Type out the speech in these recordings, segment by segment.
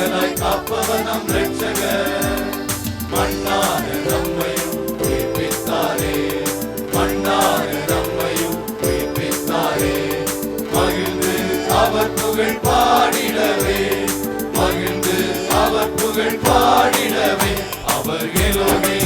மகனாய் காப்பவர் நம் ரட்சகர். மண்ணான நம்மையும் உயிர்ப்பித்தாரே மண்ணான நம்மையும் உயிர்ப்பித்தாரே மகிழ்ந்து அவர் புகழ் பாடிடவே. மகிழ்ந்து அவர் புகழ் பாடிடவே. அவர் எலோகி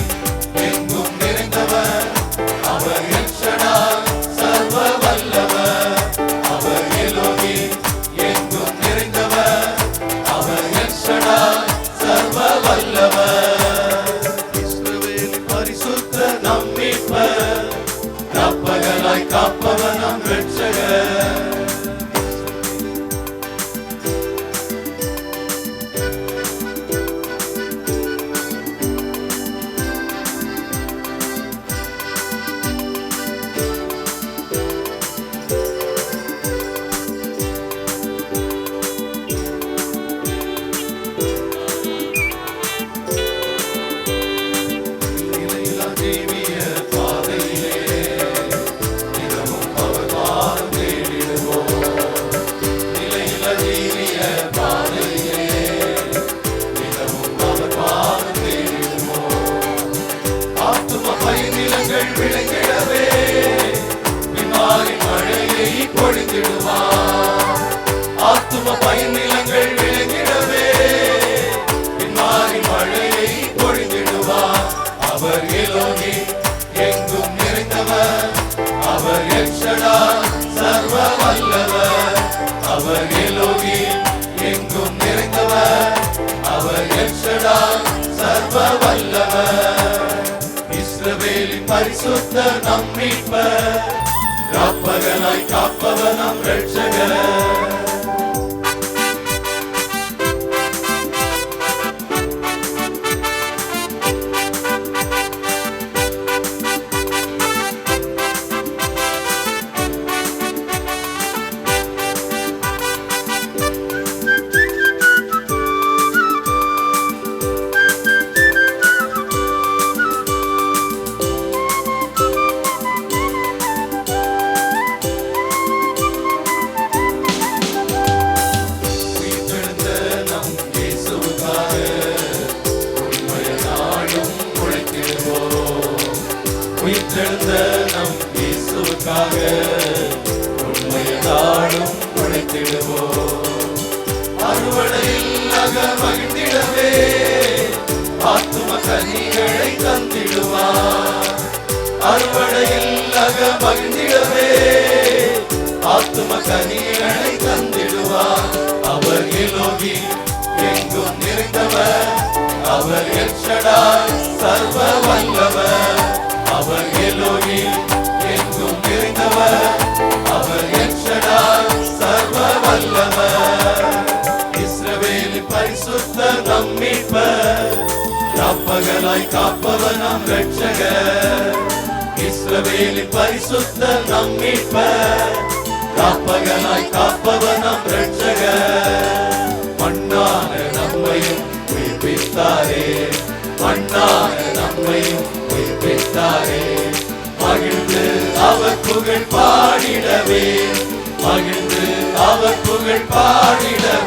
அவர் எலோகி எங்கும் நிறைந்தவர். அவர் எக்ஷடா சர்வ வல்லவர் அவர் எலோகி எங்கும் நிறைந்தவர். அவர் எக்ஷடா சர்வ வல்லவர் இஸ்ரவேலின் பரிசுத்த நம் மீட்பர். காப்பகனாய் காப்பவர் ரட்சகர் உயிர்த்தெழுந்த நம் இயேசுவுக்காக. உண்மைய நாடும் உழைத்திடுவோம். அறுவடையில் நக மகிழ்ந்திடவே ஆத்தும கனிகளை தந்திடுவார். அறுவடையில் நக மகிழ்ந்திடவே ஆத்தும கனிகளை தந்திடுவார். அவர் எலோகி எங்கும் நிறைந்தவர். அவர் எச்சடா சர்வ காப்பகனாய் காப்பவனாம் ரட்சக ரட்சகர் இஸ்ரவேலின் பரிசுத்த நம்மிப்ப காப்பகனாய் காப்பவனாம் ரட்சக மண்ணான நம்மையும் உயிர்ப்பித்தாரே. மண்ணான நம்மையும் உயிர்ப்பித்தாரே. மகிழ்ந்து அவர் புகழ் பாடிடவே. மகிழ்ந்து அவர் புகழ் பாடிடவே.